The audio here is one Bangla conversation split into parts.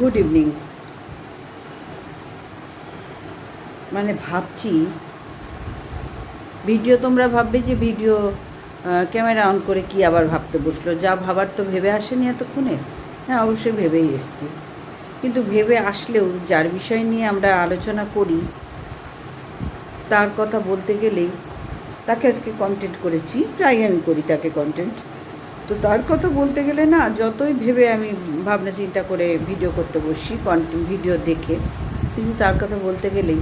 গুড ইভিনিং মানে ভাবছি ভিডিও তোমরা ভাববে যে ভিডিও ক্যামেরা অন করে কি আবার ভাবতে বসল? যা ভাবার তো ভেবে আসেনি এতক্ষণে। হ্যাঁ অবশ্যই ভেবেই এসছি। কিন্তু ভেবে আসলেও যার বিষয় নিয়ে আমরা আলোচনা করি, তার কথা বলতে গেলেই তাকে আজকে কন্টেন্ট করেছি, প্রায় আমি করি তাকে কন্টেন্ট তো তার কথা বলতে গেলে না, যতই ভেবে আমি ভাবনা চিন্তা করে ভিডিও করতে বসি ভিডিও দেখে, কিন্তু তার কথা বলতে গেলেই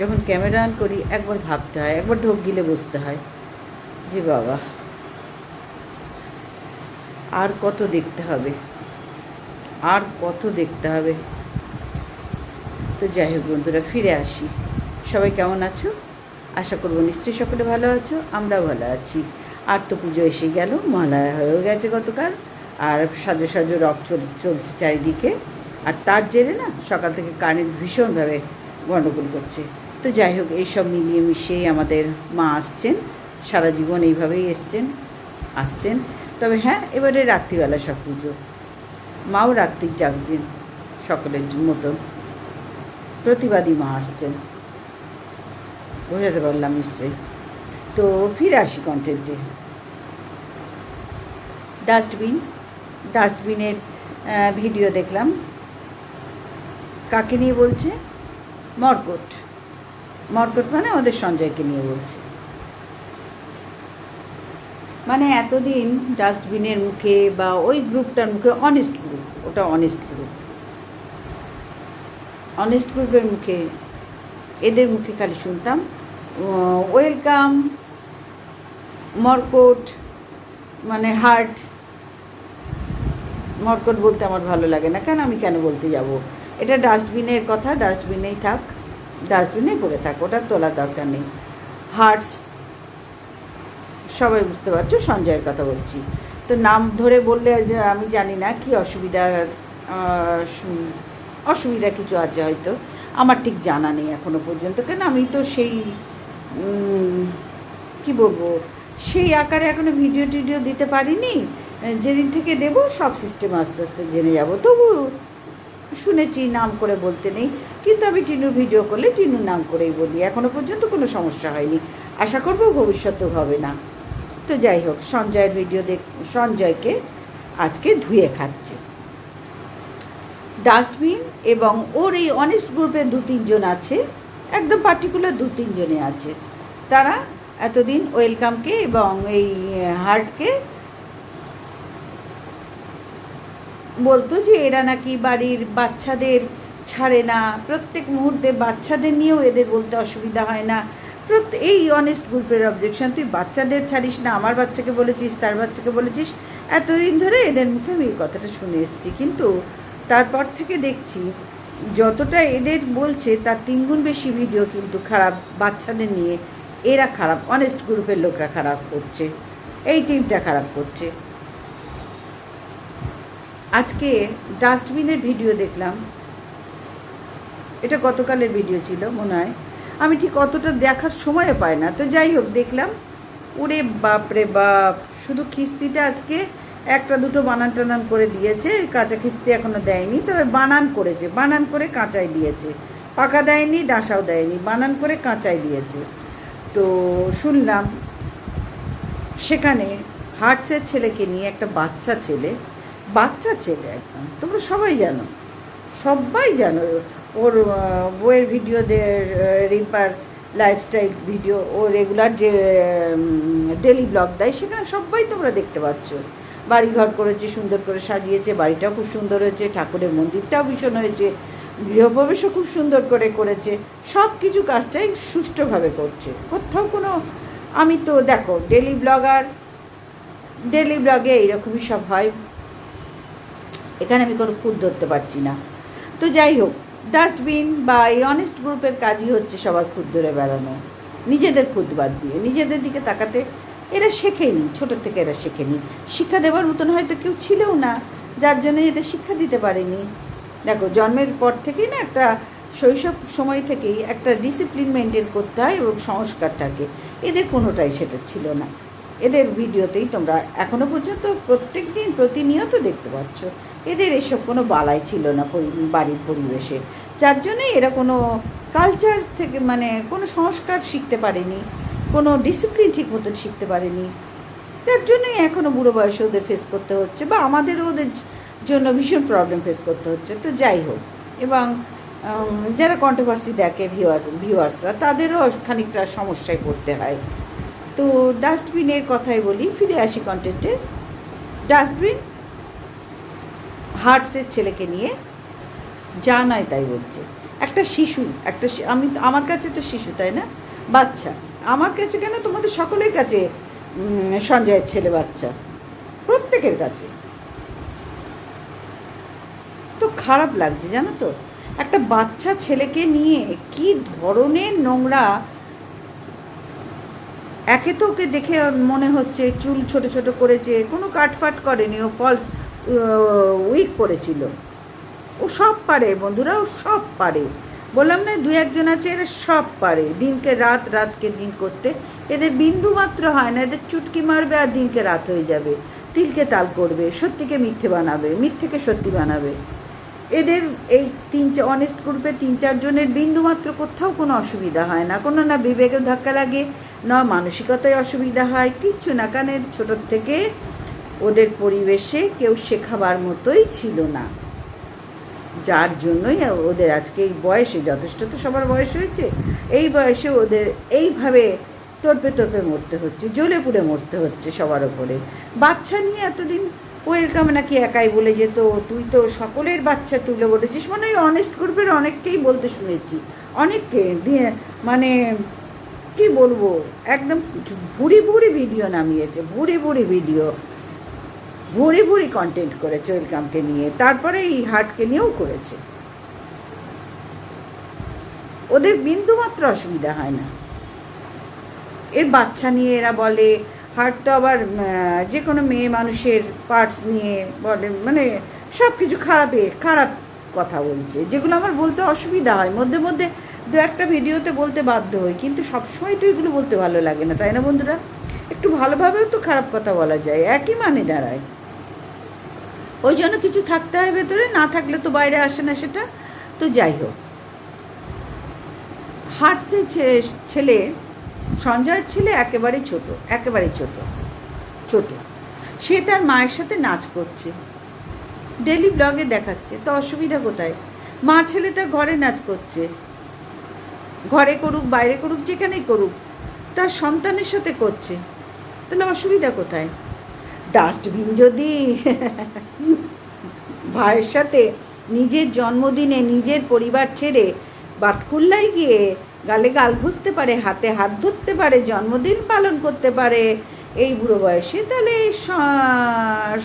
যখন ক্যামেরা অন করি, একবার ভাবতে হয়, একবার ঢোক গিলে বসতে হয়, যে বাবা, আর কত দেখতে হবে, আর কত দেখতে হবে। তো যাই হোক বন্ধুরা, ফিরে আসি। সবাই কেমন আছো? আশা করব নিশ্চয়ই সকলে ভালো আছো, আমরাও ভালো আছি। আর তো পুজো এসে গেল, মহালয়া হয়েও গেছে গতকাল, আর সাজো সাজো রক চল, চলছে চারিদিকে, আর তার জেরে না সকাল থেকে কারেন্ট ভীষণভাবে গণ্ডগোল করছে। তো যাই হোক এইসব মিলিয়ে মিশিয়েই আমাদের মা আসছেন, সারা জীবন এইভাবেই এসছেন, আসছেন। তবে হ্যাঁ এবারে রাত্রিবেলা সব পুজো। মাও রাত্রি জাগছেন সকলের মতন। প্রতিবাদী মা আসছেন। বোঝাতে পারলাম নিশ্চয়ই। তো ফিরে আসি কন্টেন্টে ডাস্টবিন ডাস্টবিনের ভিডিও দেখলাম। কাকে নিয়ে বলছে? মর্কট মর্কট মানে আমাদের সঞ্জয়কে নিয়ে বলছে। মানে এতদিন ডাস্টবিনের মুখে বা ওই গ্রুপটার মুখে অনেস্ট গ্রুপ ওটা অনেস্ট গ্রুপ অনেস্ট গ্রুপের মুখে এদের মুখে খালি শুনতাম। ওয়েলকাম মর্কট মানে হার্ট, মর্কট বলতে আমার ভালো লাগে না। কেন আমি কেন বলতে যাব? এটা ডাস্টবিনের কথা, ডাস্টবিনেই থাক, ডাস্টবিনেই পড়ে থাক, ওটা তোলার দরকার নেই। হার্টস, সবাই বুঝতে পারছ, সঞ্জয়ের কথা বলছি। তো নাম ধরে বললে আমি জানি না কি অসুবিধা অসুবিধা কিছু আছে হয়তো। আমার ঠিক জানা নেই এখনও পর্যন্ত। কেন আমি তো সেই কি বলব? সেই আকারে এখনও ভিডিও টিডিও দিতে পারিনি। যেদিন থেকে দেব, সব সিস্টেম আস্তে আস্তে জেনে যাব। তবু শুনেছি নাম করে বলতে নেই। কিন্তু আমি টিনুর ভিডিও করলে টিনুর নাম করেই বলি। এখনও পর্যন্ত কোনো সমস্যা হয়নি। আশা করব ভবিষ্যতেও হবে না। তো যাই হোক, সঞ্জয়ের ভিডিও দেখ, সঞ্জয়কে আজকে ধুয়ে খাচ্ছে। ডাস্টবিন এবং ওর এই অনেস্ট গ্রুপে দু তিনজন আছে। একদম পার্টিকুলার দু তিনজনে আছে। তারা এতদিন ওয়েলকামকে এবং এই হার্টকে বলতো যে এরা নাকি বাড়ির বাচ্চাদের ছাড়ে না, প্রত্যেক মুহূর্তে বাচ্চাদের নিয়েও এদের বলতে অসুবিধা হয় না। এই অনেস্ট গ্রুপের অবজেকশন তুই বাচ্চাদের ছাড়িস না, আমার বাচ্চাকে বলেছিস, তার বাচ্চাকে বলেছিস? এতদিন ধরে এদের মুখে আমি এই কথাটা শুনে এসেছি। কিন্তু তারপর থেকে দেখছি, যতটা এদের বলছে, তার তিনগুণ বেশি ভিডিও কিন্তু খারাপ বাচ্চাদের নিয়ে এরা খারাপ অনেস্ট গ্রুপের লোকরা খারাপ করছে, এই টিমটা খারাপ করছে। আজকে ডাস্টবিনের ভিডিও দেখলাম। এটা গতকালের ভিডিও ছিল, মনে হয়। আমি ঠিক অতটা দেখার সময়ও পাই না। তো যাই হোক, দেখলাম, ওরে বাপরে বাপ, শুধু খিস্তিটা আজকে একটা দুটো বানান টানান করে দিয়েছে, কাঁচা খিস্তি এখনও দেয়নি, তবে বানান করেছে, বানান করে কাঁচাই দিয়েছে। পাকা দেয়নি, ডাঁসাও দেয়নি, বানান করে কাঁচাই দিয়েছে। তো শুনলাম সেখানে হার্টসের ছেলেকে নিয়ে একটা বাচ্চা ছেলে বাচ্চা ছেলে একদম। তোমরা সবাই জানো সবাই জানো ওর বইয়ের ভিডিও দে রিম্পার লাইফস্টাইল ভিডিও ও রেগুলার যে ডেলি ব্লগ দেয়, সেখানে সবাই তোমরা দেখতে পাচ্ছ। বাড়িঘর করেছে, সুন্দর করে সাজিয়েছে, বাড়িটাও খুব সুন্দর হয়েছে, ঠাকুরের মন্দিরটাও ভীষণ হয়েছে। গৃহপ্রবেশও খুব সুন্দর করে করেছে। সব কিছু কাজটাই সুষ্ঠুভাবে করছে। কোথাও কোনো, আমি তো দেখো ডেলি ব্লগার ডেলি ব্লগে এইরকমই সব হয়। এখানে আমি কোনো খুদ ধরতে পারছি না। তো যাই হোক ডাস্টবিন বা এই অনেস্ট গ্রুপের কাজই হচ্ছে সবার খুদ ধরে বেড়ানো। নিজেদের খুদ বাদ দিয়ে, নিজেদের দিকে তাকাতে এরা শেখেনি ছোটো থেকে এরা শেখেনি। শিক্ষা দেওয়ার মতন হয়তো কেউ ছিলও না, যার জন্য এদের শিক্ষা দিতে পারেনি। দেখো, জন্মের পর থেকেই না একটা শৈশব সময় থেকেই একটা ডিসিপ্লিন মেনটেন করতে হয় এবং সংস্কার থাকে এদের কোনোটাই সেটা ছিল না। এদের ভিডিওতেই তোমরা এখনও পর্যন্ত প্রত্যেক দিন প্রতিনিয়ত দেখতে পাচ্ছ। এদের এসব কোনো বালাই ছিল না বাড়ির পরিবেশে। যার জন্যই এরা কোনো কালচার থেকে মানে কোনো সংস্কার শিখতে পারেনি, কোনো ডিসিপ্লিন ঠিক মতন শিখতে পারেনি। তার জন্যই এখনও বুড়ো বয়সে ওদের ফেস করতে হচ্ছে বা আমাদেরও ওদের জন্য ভীষণ প্রবলেম ফেস করতে হচ্ছে। তো যাই হোক, এবং যারা কন্ট্রোভার্সি দেখে ভিউয়ার্স ভিউয়ার্সরা তাদেরও খানিকটা সমস্যায় পড়তে হয়। তো ডাস্টবিনের কথাই বলি, ফিরে আসি কন্টেন্টে ডাস্টবিন হার্টসের ছেলেকে নিয়ে যা নয় তাই বলছে। একটা শিশু, একটা আমি আমার কাছে তো শিশু, তাই না? বাচ্চা। আমার কাছে কেন? তোমাদের সকলের কাছে সঞ্জয়ের ছেলে বাচ্চা। প্রত্যেকের কাছে। তো খারাপ লাগছে, জানো তো? একটা বাচ্চা ছেলেকে নিয়ে কি ধরনের নোংরা। একে তো ওকে দেখে মনে হচ্ছে চুল ছোট ছোট করেছে, কোনো কাটফাট করেনি, ও ফলস উইক করেছিল। ও সব পারে বন্ধুরা, ও সব পারে। বললাম না দু একজন আছে, এরা সব পারে। দিনকে রাত, রাতকে দিন করতে। এদের বিন্দু মাত্র হয় না, এদের চুটকি মারবে আর দিনকে রাত হয়ে যাবে। তিলকে তাল করবে, সত্যিকে মিথ্যে বানাবে, মিথ্যেকে সত্যি বানাবে। এদের এই তিন অনেস্ট গ্রুপে তিন চারজনের বিন্দু মাত্র কোথাও কোনো অসুবিধা হয় না। কোনো না বিবেকে ধাক্কা লাগে, না মানসিকতায় অসুবিধা হয়, কিচ্ছু না। এর ছোটোর থেকে ওদের পরিবেশে কেউ শেখাবার মতোই ছিল না। যার জন্যই ওদের আজকে এই বয়সে, যথেষ্ট তো সবার বয়স হয়েছে, এই বয়সে ওদের এইভাবে তর্পে তর্পে মরতে হচ্ছে, জ্বলে পুড়ে মরতে হচ্ছে সবার ওপরে। বাচ্চা নিয়ে এতদিন ওয়েলকাম নাকি একাই বলে যেত, তুই তো সকলের বাচ্চা তুলে বলেছিস। মানে ওই অনেস্ট গ্রুপের অনেককেই বলতে শুনেছি। অনেককে, দিয়ে মানে কি বলব, একদম ভুরি ভুরি ভিডিও নামিয়েছে, ভুরি ভুরি ভিডিও ভুরি ভুরি কন্টেন্ট করেছে ওয়েলকামকে নিয়ে, তারপরে এই হাটকে নিয়েও করেছে। ওদের বিন্দু মাত্র অসুবিধা হয় না। এর বাচ্চা নিয়ে এরা বলে হার্ট তো আবার যে কোনো মেয়ে মানুষের পার্টস নিয়ে বলে মানে সব কিছু খারাপে, খারাপ কথা বলছে। যেগুলো আমার বলতে অসুবিধা হয়। মধ্যে মধ্যে দু একটা ভিডিওতে বলতে বাধ্য হই, কিন্তু সবসময় তো এগুলো বলতে ভালো লাগে না, তাই না বন্ধুরা? একটু ভালোভাবেও তো খারাপ কথা বলা যায়, একই মানে দাঁড়ায়। ওই জন্য কিছু থাকতে হয় ভেতরে, না থাকলে তো বাইরে আসে না সেটা। তো যাই হোক। হার্টসে ছেলে সঞ্জয়ের ছেলে একেবারে ছোট একেবারে ছোট ছোট। সে তার মায়ের সাথে নাচ করছে। ডেলি ব্লগে দেখাচ্ছে, তো অসুবিধা কোথায়? মা ছেলে তার ঘরে নাচ করছে। ঘরে করুক, বাইরে করুক, যেখানেই করুক, তার সন্তানের সাথে করছে। তাহলে অসুবিধা কোথায়? ডাস্টবিন যদি ভাইয়ের সাথে নিজের জন্মদিনে, নিজের পরিবার ছেড়ে বাতকুল্লায় গিয়ে গালে গাল ঘুষতে পারে, হাতে হাত ধরতে পারে, জন্মদিন পালন করতে পারে। এই বুড়ো বয়সে তাহলে এই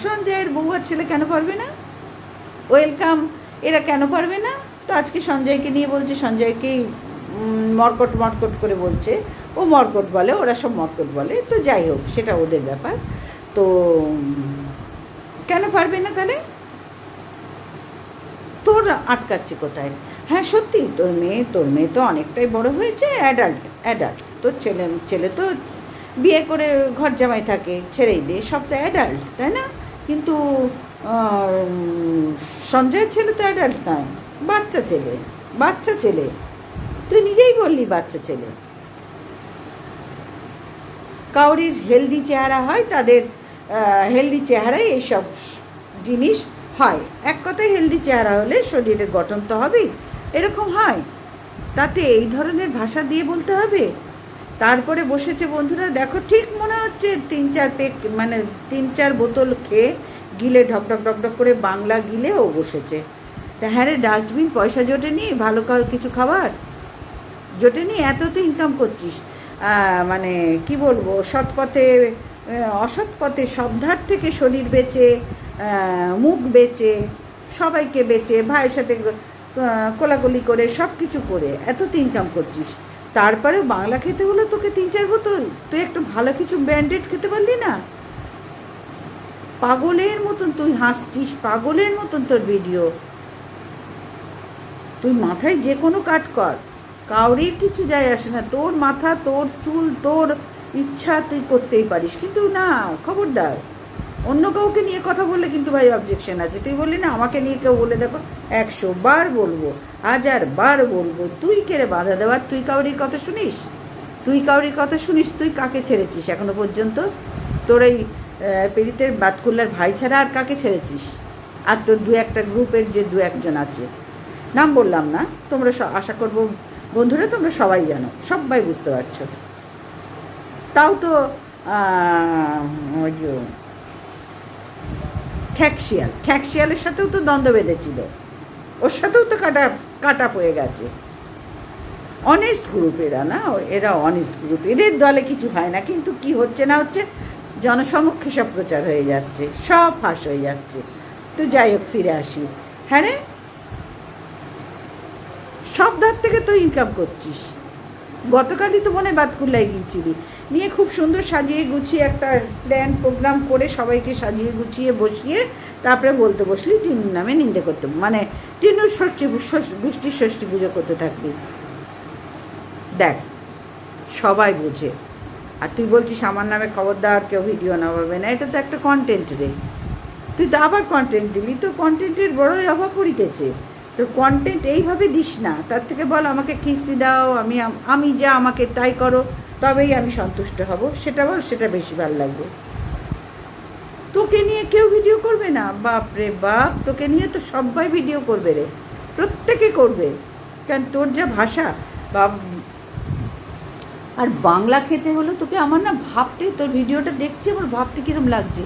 সঞ্জয়ের বউয়ার ছেলে কেন পারবে না? ওয়েলকাম। এরা কেন পারবে না? তো আজকে সঞ্জয়কে নিয়ে বলছে সঞ্জয়কেই মর্কট মর্কট করে বলছে। ও মর্কট বলে, ওরা সব মর্কট বলে। তো যাই হোক, সেটা ওদের ব্যাপার। তো কেন পারবে না তাহলে? তোর আটকাচ্ছে কোথায়? হ্যাঁ সত্যি, তোর মেয়ে তোর মেয়ে তো অনেকটাই বড় হয়েছে অ্যাডাল্ট অ্যাডাল্ট তোর ছেলে ছেলে তো বিয়ে করে ঘর জামাই থাকে, ছেড়েই দে, সব তো অ্যাডাল্ট তাই না? কিন্তু সঞ্জয়ের ছেলে তো অ্যাডাল্ট নয়, বাচ্চা ছেলে বাচ্চা ছেলে। তুই নিজেই বললি বাচ্চা ছেলে। কাউরির হেলদি চেহারা হয়, তাদের হেলদি চেহারায় এইসব জিনিস হয়। এক কথায় হেলদি চেহারা হলে শরীরের গঠন তো হবেই। এরকম হয়? তাতে এই ধরনের ভাষা দিয়ে বলতে হবে? তারপরে বসেছে বন্ধুরা দেখো ঠিক মনে হচ্ছে তিন চার পেক মানে তিন চার বোতল খেয়ে গিলে ঢক ঢক ঢক ঢক করে বাংলা গিলে ও বসেছে। তা হ্যাঁ রে ডাস্টবিন পয়সা জোটেনি? ভালো কিছু খাবার? জোটেনি? এত তো ইনকাম করছিস। মানে কি বলব সৎ পথে আহ, অসৎ পথে সব ধার থেকে শরীর বেচে মুখ বেচে, সবাইকে বেচে, ভাইয়ের সাথে কোলাকুলি করে সব কিছু করে, এত ইনকাম করছিস। তারপরে বাংলা খেতে হলো তোকে তিন চার বোতল। তুই একটু ভালো কিছু ব্যান্ডেড খেতে পারলি না? পাগলের মতন তুই হাসছিস, পাগলের মতন তোর ভিডিও তুই মাথায় যে কোনো কাট কর। কাউরির কিছু যায় আসে না। তোর মাথা, তোর চুল, তোর ইচ্ছা তুই করতেই পারিস। কিন্তু না, খবরদার। অন্য কাউকে নিয়ে কথা বললে কিন্তু ভাই অবজেকশন আছে। তুই বললি, না, আমাকে নিয়ে কেউ বলে দেখো, একশো বার বলব, হাজার বার বলব, তুই কেড়ে বাধা দেওয়ার? তুই কাউরির কথা শুনিস? তুই কাউরির কথা শুনিস, তুই কাকে ছেড়েছিস? এখনও পর্যন্ত তোর এই পীড়িতের বাতকুল্লার ভাই ছাড়া আর কাকে ছেড়েছিস? আর তোর দু একটা গ্রুপের যে দু একজন আছে। নাম বললাম না, তোমরা আশা করব, বন্ধুরা তোমরা সবাই জানো, সবাই বুঝতে পারছ। তাও তো ওই খ্যাকশিয়াল। খ্যাকশিয়ালের সাথেও তো দ্বন্দ্ব বেঁধেছিল। ওর সাথেও তো কাটা কাটা পড়ে গেছে। অনেস্ট গ্রুপ এরা না? এরা অনেস্ট গ্রুপ এদের দলে কিছু হয় না। কিন্তু কি হচ্ছে না হচ্ছে? জনসমক্ষে সব প্রচার হয়ে যাচ্ছে। সব ফাঁস হয়ে যাচ্ছে। তো যাই হোক, ফিরে আসি। হ্যাঁ রে? সব ধার থেকে তো ইনকাম করছিস। গতকালই তো মনে বাতকুল্লায় গিয়েছিলি। নিয়ে খুব সুন্দর সাজিয়ে গুছিয়ে একটা প্ল্যান প্রোগ্রাম করে সবাইকে সাজিয়ে গুছিয়ে বসিয়ে তারপরে বলতে বসলি টিনুর নামে নিন্দে করতে মানে টিনুর ষষ্ঠী ষষ্ঠী- গোষ্ঠীর ষষ্ঠী পুজো করতে থাকবি। দেখ, সবাই বোঝে। আর তুই বলছিস আমার নামে খবরদার কেউ ভিডিও না পাবে না, এটা তো একটা কন্টেন্ট রে। তুই তো আবার কন্টেন্ট দিলি, তো কন্টেন্টের বড়ই অভাব পড়িতেছে। তো কন্টেন্ট এইভাবে দিস না। তার থেকে বল, আমাকে কিস্তি দাও, আমি আমি যা আমাকে তাই করো, তবেই আমি সন্তুষ্ট হব। সেটা বল, সেটা বেশি ভালো লাগবে। তোকে নিয়ে কেউ ভিডিও করবে না। বাপ রে বাপ, তোকে নিয়ে তো সবাই ভিডিও করবে রে। প্রত্যেকে করবে। কারণ তোর যা ভাষা বা আর বাংলা খেতে হলো তোকে আমার না ভাবতে তোর ভিডিওটা দেখছি, আমার ভাবতে কিরম লাগছে?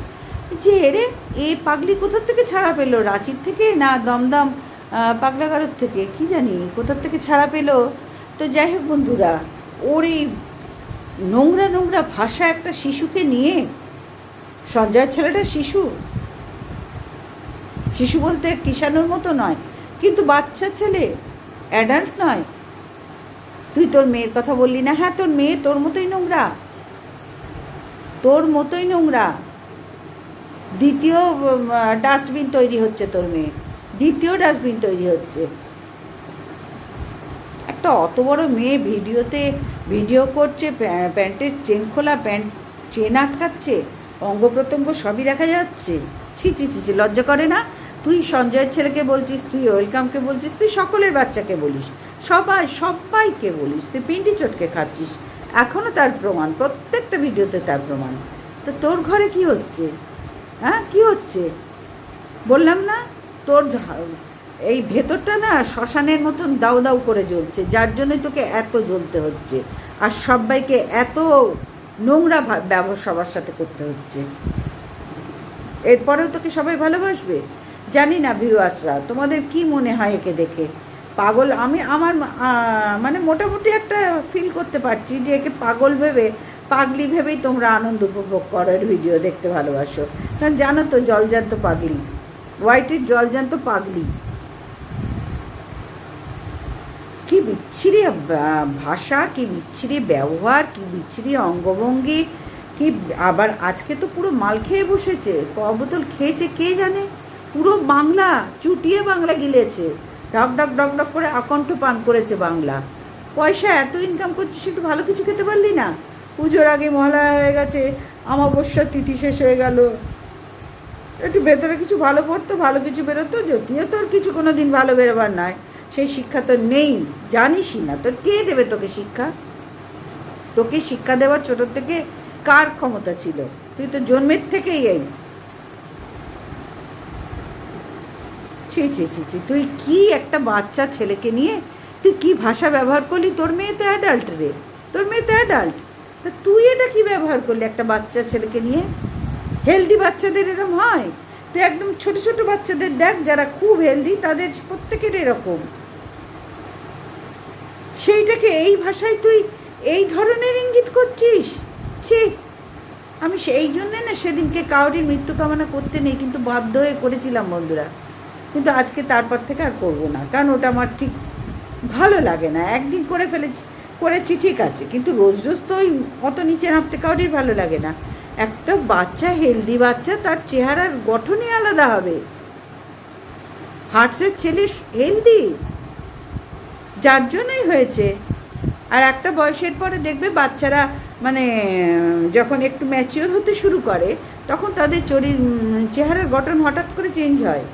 যে রে, এ পাগলি কোথার থেকে ছাড়া পেল? রাঁচির থেকে না দমদম? আহ, পাগলাগারোর থেকে কি জানি কোথার থেকে ছাড়া পেল? তো যাই হোক বন্ধুরা ওর এই নোংরা নোংরা ভাষা একটা শিশুকে নিয়ে সঞ্জয়ের ছেলেটা শিশু? শিশু বলতে কিষাণুর মতো নয় কিন্তু বাচ্চা ছেলে অ্যাডাল্ট নয়। তুই তোর মেয়ের কথা বললি না? হ্যাঁ তোর মেয়ে তোর মতোই নোংরা। তোর মতোই নোংরা। দ্বিতীয় ডাস্টবিন তৈরি হচ্ছে তোর মেয়ে দ্বিতীয় ডাস্টবিন তৈরি হচ্ছে। একটা অত বড় মেয়ে ভিডিওতে ভিডিও করছে প্যান্টের চেন খোলা প্যান্ট চেন আটকাচ্ছে অঙ্গ প্রত্যঙ্গ সবই দেখা যাচ্ছে। ছি ছি ছি ছি, লজ্জা করে না? তুই সঞ্জয়ের ছেলেকে বলছিস তুই ওয়েলকামকে বলছিস তুই সকলের বাচ্চাকে বলিস সবাই সবাইকে বলিস তুই পিন্ডি চটকে খাচ্ছিস। এখনও তার প্রমাণ প্রত্যেকটা ভিডিওতে তার প্রমাণ। তো তোর ঘরে কি হচ্ছে? হ্যাঁ কি হচ্ছে? বললাম না? তোর এই ভেতরটা না শ্মশানের মতন দাউ দাউ করে জ্বলছে, যার জন্য তোকে এত জ্বলতে হচ্ছে। আর সবাইকে এত নোংরা ব্যবহার সবার সাথে করতে হচ্ছে। এরপরেও তোকে সবাই ভালোবাসবে? জানি না ভিউয়ার্সরা তোমাদের কি মনে হয় একে দেখে? পাগল, আমি আমার মানে মোটামুটি একটা ফিল করতে পারছি যে একে পাগল ভেবে, পাগলি ভেবেই তোমরা আনন্দ উপভোগ করো ভিডিও দেখতে ভালোবাসো। কারণ জানো তো জলজান্ত পাগলি। হোয়াইটের জলজান্ত পাগলি। কি বিচ্ছিরি ভাষা, কি বিচ্ছিরি ব্যবহার, কি বিচ্ছিরি অঙ্গভঙ্গি, কি আবার আজকে তো পুরো মাল খেয়ে বসেছে, ক বোতল খেয়েছে কে জানে? পুরো বাংলা চুটিয়ে বাংলা গিলেছে। ডক ডক ডক ডক করে আকণ্ঠ পান করেছে বাংলা। পয়সা এত ইনকাম করছিস, একটু ভালো কিছু খেতে পারলি না? পুজোর আগে মহালয়া হয়ে গেছে, অমাবস্যার তিথি শেষ হয়ে গেল। একটু ভেতরে কিছু ভালো পড়তো, ভালো কিছু বেরোতো, যদিও তোর কিছু কোনো দিন ভালো বেরোবার নয় সেই শিক্ষা তো নেই, জানিসই না। তোর কে দেবে তোকে শিক্ষা? তোকে শিক্ষা দেওয়ার ছোট থেকে কার ক্ষমতা ছিল? তুই তো জন্মের থেকেই এই। ছি ছি ছি ছি, তুই কি একটা বাচ্চা ছেলেকে নিয়ে, তুই কি ভাষা ব্যবহার করলি? তোর মেয়ে তো অ্যাডাল্ট রে। তোর মেয়ে তো অ্যাডাল্ট তা তুই এটা কি ব্যবহার করলি একটা বাচ্চা ছেলেকে নিয়ে? হেলদি বাচ্চাদের এরকম হয়? তুই একদম ছোট ছোট বাচ্চাদের দেখ, যারা খুব হেলদি তাদের প্রত্যেকের এরকম। সেইটাকে এই ভাষায় তুই এই ধরনের ইঙ্গিত করছিস? ছি। আমি সেই জন্যে না সেদিনকে কাউরির মৃত্যু কামনা করতে নেই, কিন্তু বাধ্য হয়ে করেছিলাম বন্ধুরা। কিন্তু আজকে তারপর থেকে আর করব না, কারণ ওটা আমার ঠিক ভালো লাগে না। একদিন করে ফেলেছি, করেছি ঠিক আছে, কিন্তু রোজ রোজ তো ওই অত নিচে নামতে কাউরির ভালো লাগে না। একটা বাচ্চা হেলদি বাচ্চা, তার চেহারার গঠনই আলাদা হবে। হার্টসের ছেলে হেলদি যার জন্যই হয়েছে। আর একটা বয়সের পরে দেখবে বাচ্চারা মানে যখন একটু ম্যাচিওর হতে শুরু করে, তখন তাদের চরি চেহারার গঠন হঠাৎ করে চেঞ্জ হয়।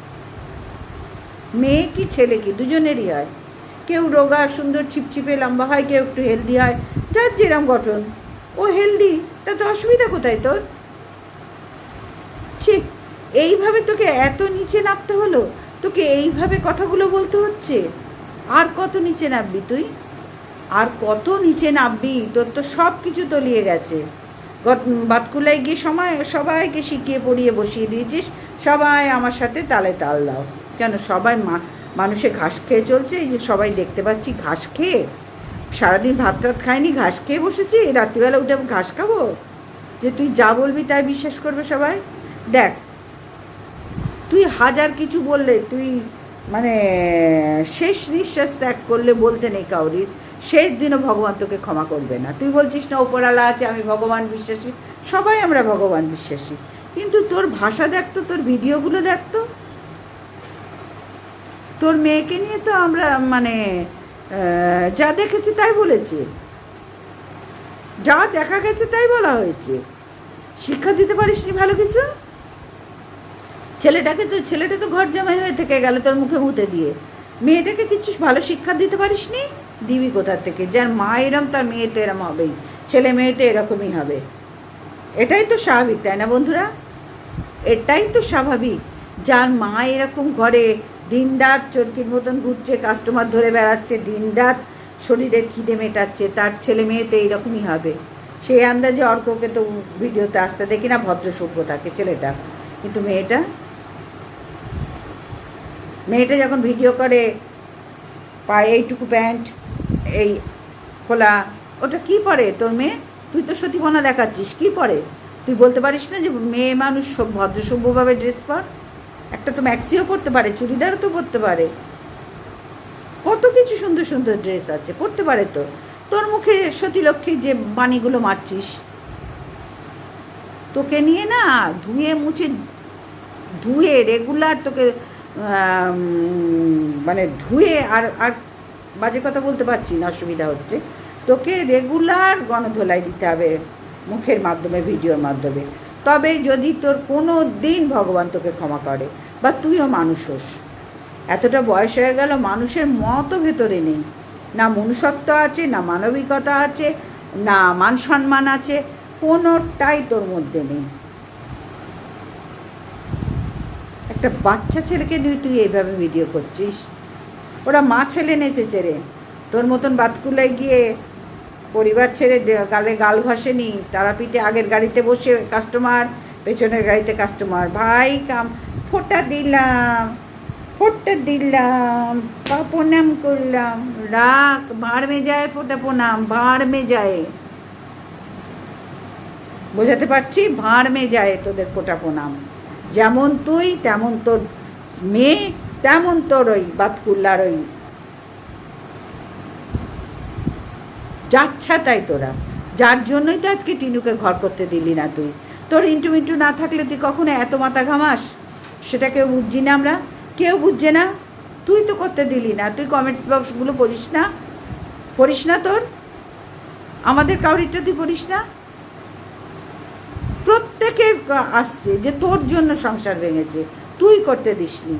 মেয়ে কি ছেলে কি, দুজনেরই হয়। কেউ রোগা, সুন্দর, ছিপছিপে, লম্বা হয়, কেউ একটু হেলদি হয়, যার যেরম গঠন, ও হেলদি তাতে অসুবিধা কোথায় তোর? ছি, এইভাবে তোকে এত নিচে নামতে হলো? তোকে এইভাবে কথাগুলো বলতে হচ্ছে? আর কত নিচে নামবি তুই? আর কত নিচে নামবি? তোর তো সব কিছু তলিয়ে গেছে। বাতকুলায় গিয়ে সময়, সবাইকে শিখিয়ে পড়িয়ে বসিয়ে দিয়েছিস। সবাই আমার সাথে তালে তাল দাও। কেন সবাই মানুষে ঘাস খেয়ে চলছে? এই যে সবাই দেখতে পাচ্ছি ঘাস খেয়ে। সারাদিন ভাত টাত খাইনি, ঘাস খেয়ে বসেছি রাত্রিবেলা উঠে ঘাস খাব? যে তুই যা বলবি তাই বিশ্বাস করবে সবাই। দেখ, তুই হাজার কিছু বললে, তুই মানে শেষ নিঃশ্বাস ত্যাগ করলে বলতে নেই কাউরির শেষ দিনও ভগবান তোকে ক্ষমা করবে না। তুই বলছিস না ওপরালা আছে, আমি ভগবান বিশ্বাসী। সবাই আমরা ভগবান বিশ্বাসী। কিন্তু তোর ভাষা দেখতো তোর ভিডিওগুলো দেখতো তোর মেয়েকে নিয়ে তো আমরা মানে যা দেখেছি তাই বলেছি। যা দেখা গেছে তাই বলা হয়েছে। শিক্ষা দিতে পারিসনি ভালো কিছু? ছেলেটাকে তো, ছেলেটা তো ঘর জামাই হয়ে থেকে গেল তোর মুখে মুতে দিয়ে। মেয়েটাকে কিছু ভালো শিক্ষা দিতে পারিসনি? দিবি কোথার থেকে? যার মা এরম, তার মেয়ে তো এরম হবেই। ছেলে মেয়ে তো এরকমই হবে। এটাই তো স্বাভাবিক, তাই না বন্ধুরা? এটাই তো স্বাভাবিক। যার মা এরকম ঘরে দিনরাত চরকির মতন ঘুরছে কাস্টমার ধরে বেড়াচ্ছে, দিনরাত শরীরের খিদে মেটাচ্ছে, তার ছেলে মেয়ে তো এইরকমই হবে। সেই আন্দাজে অর্ককে তো ভিডিওতে আসতে দেখি না ভদ্র সভ্য থাকে ছেলেটা। কিন্তু মেয়েটা? মেয়েটা যখন ভিডিও করে, পায়ে এইটুকু প্যান্ট, এই খোলা, ওটা কি পরে তোর মেয়ে? তুই তো সতীপনা দেখাচ্ছিস, কি পরে? তুই বলতে পারিস না যে মেয়ে মানুষ সব ভদ্রসভ্যভাবে ড্রেস পর? একটা তো ম্যাক্সিও পরতে পারে, চুড়িদারও তো পরতে পারে। কত কিছু সুন্দর সুন্দর ড্রেস আছে, পরতে পারে তো। তোর মুখে সতীলক্ষ্মীর যে বাণীগুলো মারছিস, তোকে নিয়ে না ধুয়ে মুছে, ধুয়ে রেগুলার তোকে মানে ধুয়ে আর আর বাজে কথা বলতে পারছি না, অসুবিধা হচ্ছে। তোকে রেগুলার গণধোলাই দিতে হবে মুখের মাধ্যমে, ভিডিওর মাধ্যমে। তবে যদি তোর কোনো দিন ভগবান তোকে ক্ষমা করে বা তুইও মানুষ হোস। এতটা বয়স হয়ে গেল, মানুষের মতও ভেতরে নেই। না মনুষ্যত্ব আছে, না মানবিকতা আছে, না মান সম্মান আছে, কোনোটাই তোর মধ্যে নেই। একটা বাচ্চা ছেলেকে নিয়ে তুই এইভাবে ভিডিও করছিস? ওরা মা ছেলে নেচেছে রে তোর মতন বাতকুলায় গিয়ে পরিবার ছেড়ে গালে গাল ঘষেনি, তারাপীঠে আগের গাড়িতে বসে কাস্টমার পেছনের গাড়িতে কাস্টমার ভাই, কাম ফোটা দিলাম ফোটা দিলাম পা প্রণাম করলাম, রাখ ভাড় মে যায় ফোটা প্রণাম ভাড় মে যায় বোঝাতে পারছি? ভাঁড় মে যায় তোদের ফোটা প্রণাম যেমন তুই, তেমন তোর মেয়ে, তেমন তোর ওই বাতকুল্লার ওই যাচ্ছা তাই তোরা। যার জন্যই তো আজকে টিনুকে ঘর করতে দিলি না তুই। তোর ইন্টু মিন্টু না থাকলে তুই কখনো এত মাথা ঘামাস? সেটা কেউ বুঝছি না আমরা। কেউ বুঝছে না। তুই তো করতে দিলি না। তুই কমেন্টস বক্সগুলো পড়িস না। পড়িস না তোর? আমাদের কাউরিটা তুই পড়িস না? প্রত্যেকের আসছে যে তোর জন্য সংসার ভেঙেছে। তুই করতে দিসনি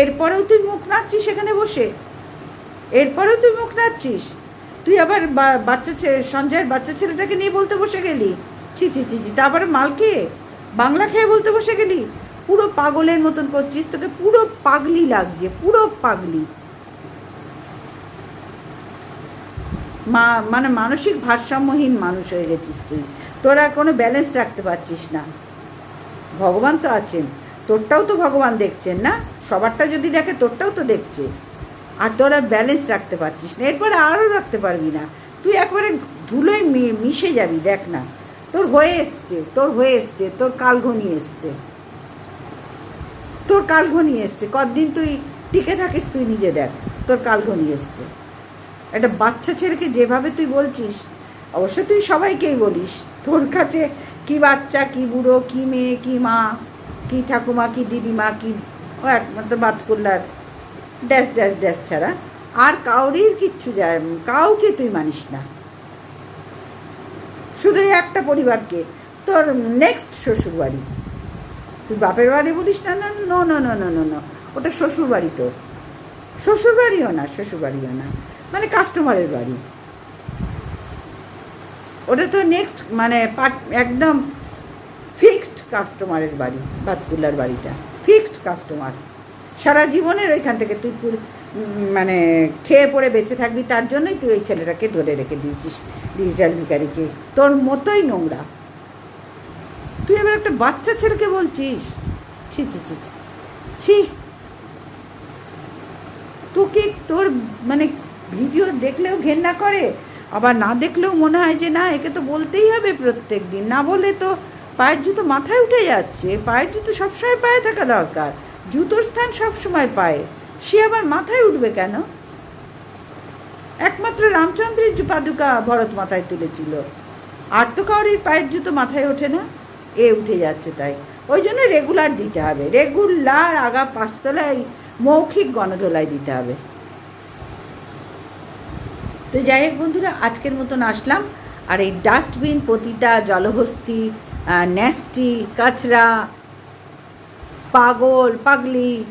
এরপরেও তুই মুখ নাড়ছিস এখানে বসে। এরপরেও তুই মুখ নাড়ছিস। তুই আবার বাচ্চা সঞ্জয়ের বাচ্চা ছেলেটাকে নিয়ে বলতে বসে গেলি। ছি ছি ছি ছি, তারপরে মালকে বাংলা খেয়ে বলতে বসে গেলি? পুরো পাগলের মতন করছিস, তোকে পুরো পাগলি লাগছে, পুরো পাগলি। মা মানে মানসিক ভারসাম্যহীন মানুষ হয়ে গেছিস তুই। তোর আর কোনো ব্যালেন্স রাখতে পারছিস না। ভগবান তো আছেন, তোরটাও তো ভগবান দেখছেন না? সবারটা যদি দেখে, তোরটাও তো দেখছে। আর তোর আর ব্যালেন্স রাখতে পারছিস না, এরপরে আরও রাখতে পারবি না। তুই একবারে ধুলোয় মিশে যাবি, দেখ না। তোর হয়ে এসছে, তোর হয়ে এসছে, তোর কাল ঘনিয়ে এসছে। তোর কাল ঘনিয়ে এসছে, কতদিন তুই টিকে থাকিস তুই নিজে দেখ, তোর কাল ঘনিয়ে এসছে। একটা বাচ্চা ছেলেকে যেভাবে তুই বলছিস, অবশ্য তুই সবাইকেই বলিস, তোর কাছে কি বাচ্চা, কি বুড়ো, কি মেয়ে, কি মা, কি ঠাকুমা, কি দিদিমা, কি ও একমাত্র বাদ করলার ড্যাশ ড্যাশ ড্যাশ ছাড়া আর কাউরির কিচ্ছু যায়, কাউকে তুই মানিস না। শুধু একটা পরিবারকে। তোর নেক্সট শ্বশুর বাড়ি তুই বাপের বাড়ি বলিস না না, no no no no no ওটা শ্বশুর বাড়ি তো। শ্বশুর বাড়িও না শ্বশুর বাড়িও না। মানে কাস্টমারের বাড়ি। ওটা তো নেক্সট মানে একদম ফিক্সড কাস্টমারের বাড়ি বাতকুল্লার বাড়িটা। ফিক্সড কাস্টমার সারা জীবনের ওইখান থেকে তুই মানে খেয়ে পড়ে বেঁচে থাকবি, তার জন্যই তুই ওই ছেলেটাকে ধরে রেখে দিয়েছিস ডিজিটাল ভিকারিকে তোর মতোই নোংরা। তুই এবার একটা বাচ্চা ছেলেকে বলছিস? ছি ছি ছি ছি। ছি। তোকে তোর মানে ভিডিও দেখলেও ঘেন্না করে, আবার না দেখলেও মনে হয় যে না, একে তো বলতেই হবে প্রত্যেক দিন। না বলে তো পায়ের জুতো মাথায় উঠে যাচ্ছে। পায়ের জুতো সবসময় পায়ে থাকা দরকার। জুতোর স্থান সবসময় পায়ে। সে আবার মাথায় উঠবে কেন? একমাত্র রামচন্দ্রের পাদুকা ভরত মাথায় তুলেছিল। আর তো কারোর পায়ের জুতো মাথায় ওঠে না। এ উঠে যাচ্ছে তাই। ওই জন্য রেগুলার দিতে হবে। রেগুলার আগা পাঁচতলায় মৌখিক গণধোলায় দিতে হবে। তো যাই হোক বন্ধুরা, আজকের মতন আসলাম। আর এই ডাস্টবিন প্রতিটা জলহস্তি ন্যাস্টি কাচরা, পাগল, পাগলি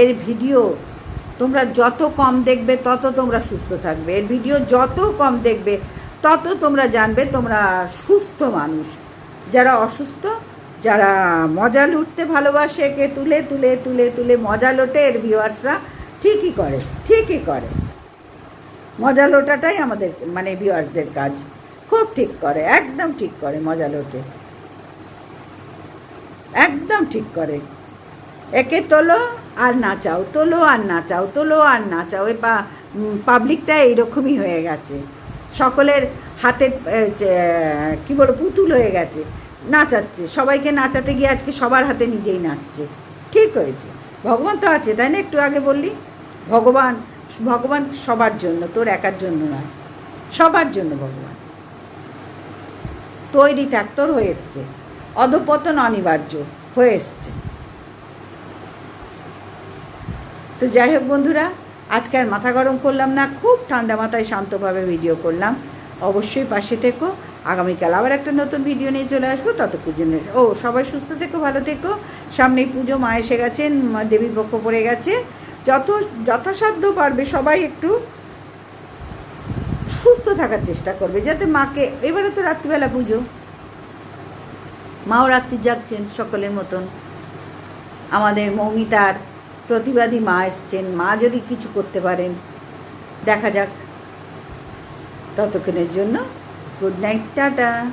এর ভিডিও তোমরা যত কম দেখবে, তত তোমরা সুস্থ থাকবে। এর ভিডিও যত কম দেখবে, তত তোমরা জানবে তোমরা সুস্থ মানুষ। যারা অসুস্থ, যারা মজা লুটতে ভালোবাসে কে তুলে তুলে তুলে তুলে মজা লোটে এর ভিউয়ার্সরা ঠিকই করে ঠিকই করে। মজা লোটাটাই আমাদের মানে ভিউয়ার্সদের কাজ। খুব ঠিক করে, একদম ঠিক করে মজা লোটে। একদম ঠিক করে। একে তোলো আর নাচাও তোলো আর নাচাও তোলো আর নাচাও এ পাবলিকটা এইরকমই হয়ে গেছে। সকলের হাতে কী বলব, পুতুল হয়ে গেছে। নাচাচ্ছে। সবাইকে নাচাতে গিয়ে আজকে সবার হাতে নিজেই নাচছে। ঠিক হয়েছে। ভগবান তো আছে, তাই না? একটু আগে বললি? ভগবান ভগবান সবার জন্য, তোর একার জন্য নয়। সবার জন্য ভগবান। তৈরি তোর হয়ে এসছে। অধপতন অনিবার্য হয়ে এসছে। তো যাই হোক বন্ধুরা, আজকে আর মাথা গরম করলাম না, খুব ঠান্ডা মাথায় শান্তভাবে ভিডিও করলাম। অবশ্যই পাশে থেকো। আগামীকাল আবার একটা নতুন ভিডিও নিয়ে চলে আসব। ততক্ষণ জন্য ও, সবাই সুস্থ থেকো, ভালো থেকো। সামনে পুজো, মা এসে গেছেন দেবীর পক্ষ পড়ে গেছে। যত, যথাসাধ্য পারবে সবাই একটু সুস্থ থাকার চেষ্টা করবে, যাতে মাকে, এবারে তো রাত্রিবেলা পুজো। মাও রাত্রি জাগছেন সকলের মতন। আমাদের মৌমিতার প্রতিবাদী মা এসছেন। মা যদি কিছু করতে পারেন, দেখা যাক। ততক্ষণের জন্য গুড নাইট, টাটা।